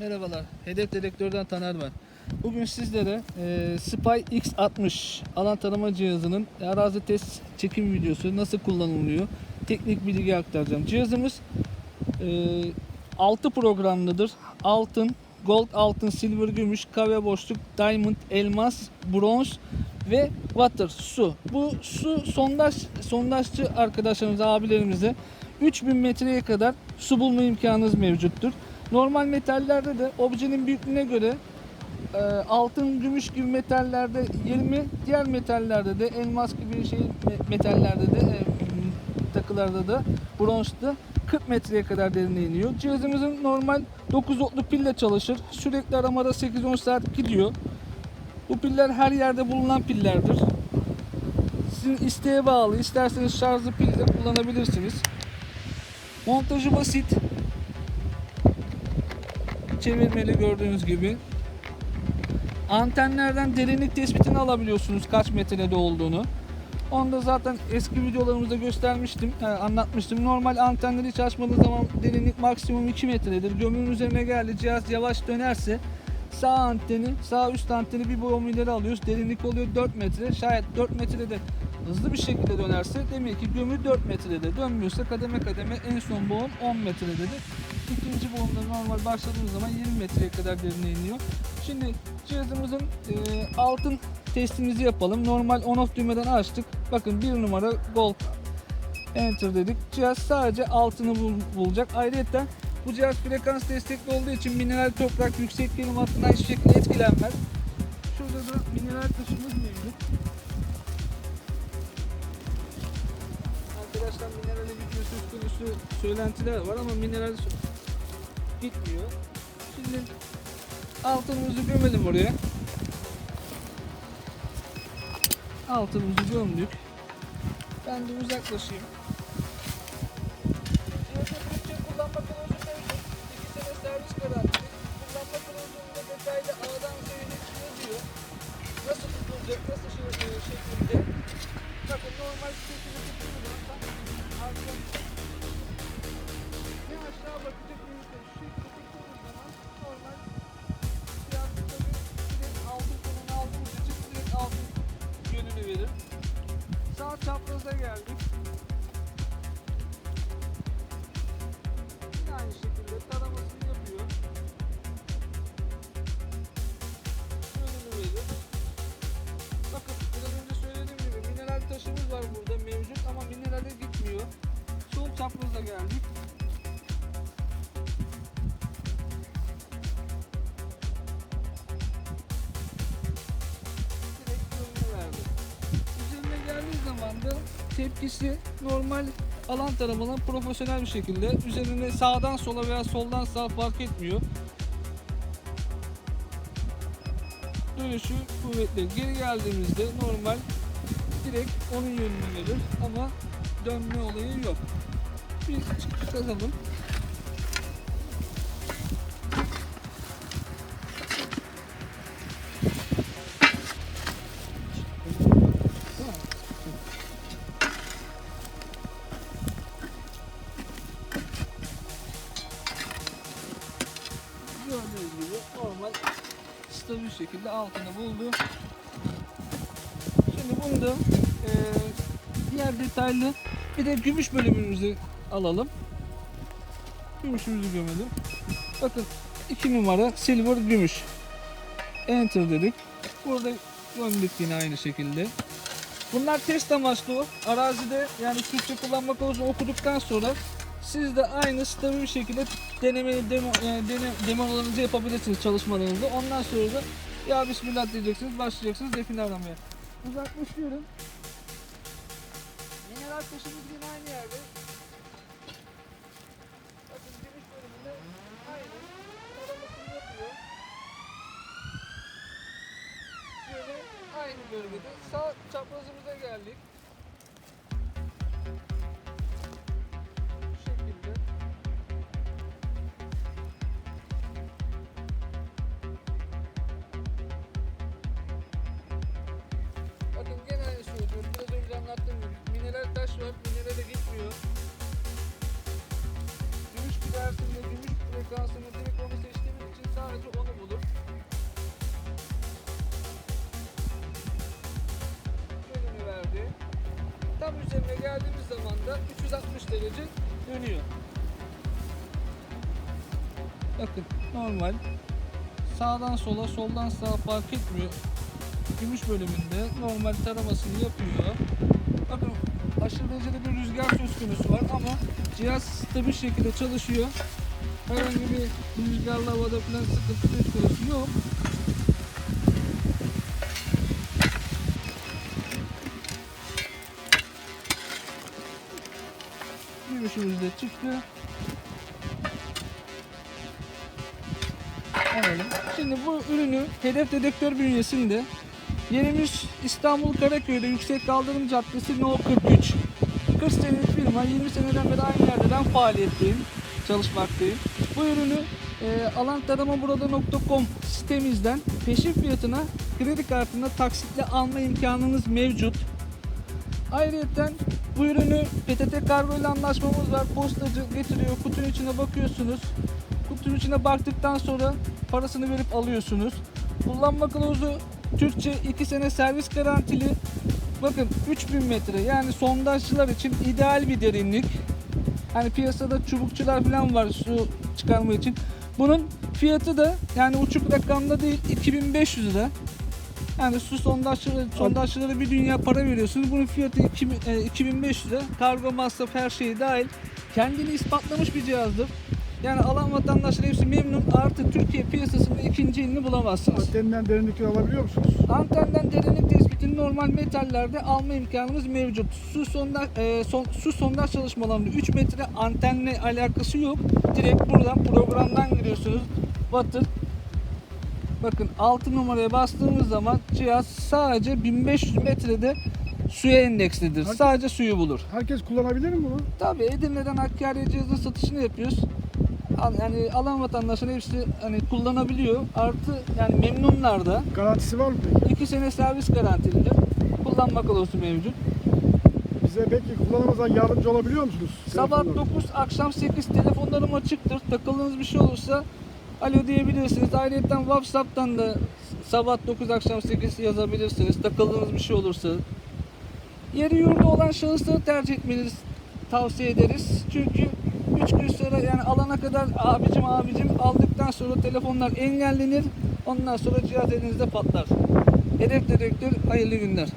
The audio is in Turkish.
Merhabalar, Hedef Dedektör'den Taner ben. Bugün sizlere e, Spy X60 alan tarama cihazının arazi test çekim videosu nasıl kullanılıyor teknik bilgi aktaracağım. Cihazımız e, 6 programlıdır. Altın, gold altın, silver gümüş, kahve boşluk, diamond, elmas, bronz ve water su. Bu su sondaj sondajçı arkadaşlarımıza, abilerimize 3000 metreye kadar su bulma imkanınız mevcuttur. Normal metallerde de objenin büyüklüğüne göre e, altın, gümüş gibi metallerde 20, diğer metallerde de elmas gibi şey me- metallerde de e, takılarda da bronzda 40 metreye kadar derine iniyor. Cihazımızın normal 9 voltluk pille çalışır. Sürekli aramada 8-10 saat gidiyor. Bu piller her yerde bulunan pillerdir. Sizin isteğe bağlı. İsterseniz şarjlı pil kullanabilirsiniz. Montajı basit. Çevirmeli gördüğünüz gibi. Antenlerden derinlik tespitini alabiliyorsunuz kaç metrede olduğunu. Onu da zaten eski videolarımızda göstermiştim, e, anlatmıştım. Normal antenleri hiç açmadığınız zaman derinlik maksimum 2 metredir. Gömünün üzerine geldi cihaz yavaş dönerse sağ anteni, sağ üst anteni bir boyum ileri alıyoruz. Derinlik oluyor 4 metre. Şayet 4 metrede hızlı bir şekilde dönerse demek ki gömü 4 metrede. Dönmüyorsa kademe kademe en son boğum 10 metrededir. İkinci boğumda normal başladığımız zaman 20 metreye kadar derine iniyor. Şimdi cihazımızın e, altın testimizi yapalım. Normal on off düğmeden açtık. Bakın bir numara gold enter dedik. Cihaz sadece altını bul- bulacak. Ayrıca bu cihaz frekans destekli olduğu için mineral toprak yüksek gelim hattından hiçbir şekilde etkilenmez. Şurada da mineral taşımız mevcut. Arkadaşlar minerale gidiyor söz konusu söylentiler var ama mineral gitmiyor. Şimdi altınımızı gömelim oraya. Altınımızı gömdük. Ben de uzaklaşayım. Cihazın Türkçe kullanma kılavuzu mevcut. 2 sene servis garantisi. Kullanma kılavuzunda detaylı A'dan Z'ye yazıyor. Nasıl tutulacak, nasıl şeklinde. Bakın aşağı bakacak. Şu zaman normal direkt yönünü. Sağ çapraza geldik. Yine aynı şekilde taramasını yapıyor. Yönünü verir. Bakın biraz önce söylediğim gibi mineral taşımız var burada mevcut ama minerale gitmiyor. Sol çapraza geldik. Geldiği zaman da tepkisi normal alan taramadan profesyonel bir şekilde üzerine sağdan sola veya soldan sağa fark etmiyor. Dönüşü kuvvetli. Geri geldiğimizde normal direkt onun yönünü verir ama dönme olayı yok. Bir çıkalım. Gördüğünüz şekilde altını buldu. Şimdi bunu da e, diğer detaylı bir de gümüş bölümümüzü alalım. Gümüşümüzü gömelim. Bakın 2 numara silver gümüş. Enter dedik. Burada gömdük yine aynı şekilde. Bunlar test amaçlı. Arazide yani Türkçe kullanma konusunu okuduktan sonra siz de aynı stabil bir şekilde deneme demo, yani dene, demolarınızı yapabilirsiniz çalışmalarınızı. Ondan sonra da ya bismillah diyeceksiniz, başlayacaksınız define aramaya. Uzaklaşıyorum. Mineral taşımız yine aynı yerde. Bakın giriş bölümünde aynı. Taramasını yapıyor. Şöyle aynı bölgede. Sağ çaprazımıza geldik. 4 binlere de gitmiyor. Gümüş plansında gümüş frekansını direkt onu seçtiğimiz için sadece onu bulur. Bölümü verdi. Tam üzerine geldiğimiz zaman da 360 derece dönüyor. Bakın normal. Sağdan sola, soldan sağa fark etmiyor. Gümüş bölümünde normal taramasını yapıyor. Bakın aşırı derecede bir rüzgar söz konusu var ama cihaz stabil şekilde çalışıyor. Herhangi bir rüzgarlı havada falan sıkıntı söz konusu yok. Gümüşümüz de çıktı. Alalım. Şimdi bu ürünü hedef dedektör bünyesinde yerimiz İstanbul Karaköy'de Yüksek Kaldırım Caddesi No 43. 40 senelik firma 20 seneden beri aynı yerde ben faaliyetteyim, çalışmaktayım. Bu ürünü e, alantaramaburada.com sitemizden peşin fiyatına kredi kartına taksitle alma imkanınız mevcut. Ayrıca bu ürünü PTT Kargo ile anlaşmamız var. Postacı getiriyor, kutunun içine bakıyorsunuz. Kutunun içine baktıktan sonra parasını verip alıyorsunuz. Kullanma kılavuzu Türkçe 2 sene servis garantili. Bakın 3000 metre yani sondajcılar için ideal bir derinlik. Hani piyasada çubukçular falan var su çıkarma için. Bunun fiyatı da yani uçuk rakamda değil 2500 lira. Yani su sondajçıları, sondajçılara bir dünya para veriyorsunuz. Bunun fiyatı 2000, e, 2500 lira. Kargo masraf her şeyi dahil. Kendini ispatlamış bir cihazdır. Yani alan vatandaşlar hepsi memnun. Artı Türkiye piyasasında ikinci elini bulamazsınız. Anteninden derinlikleri alabiliyor musunuz? Antenden derinlik tespitini normal metallerde alma imkanımız mevcut. Su sonda e, son, su sondaj çalışmalarında 3 metre antenle alakası yok. Direkt buradan programdan giriyorsunuz. Batır. Bakın 6 numaraya bastığımız zaman cihaz sadece 1500 metrede suya endekslidir. Herkes- Sadece suyu bulur. Herkes kullanabilir mi bunu? Tabii Edirne'den Hakkari'ye cihazın satışını yapıyoruz. Al- Yani alan vatandaşlar hepsi hani kullanabiliyor. Artı yani memnunlar da. Garantisi var mı peki? 2 sene servis garantilidir. Kullanma kılavuzu mevcut. Bize peki kullanımıza yardımcı olabiliyor musunuz? Sabah Telefonla. 9, akşam 8 telefonlarım açıktır. Takıldığınız bir şey olursa alo diyebilirsiniz. Ayrıca WhatsApp'tan da sabah 9, akşam 8 yazabilirsiniz. Takıldığınız bir şey olursa. Yeri yurdu olan şahısları tercih etmenizi tavsiye ederiz. Çünkü 3 gün sonra yani alana kadar abicim abicim aldıktan sonra telefonlar engellenir. Ondan sonra cihaz elinizde patlar. Hedef dedektör hayırlı günler.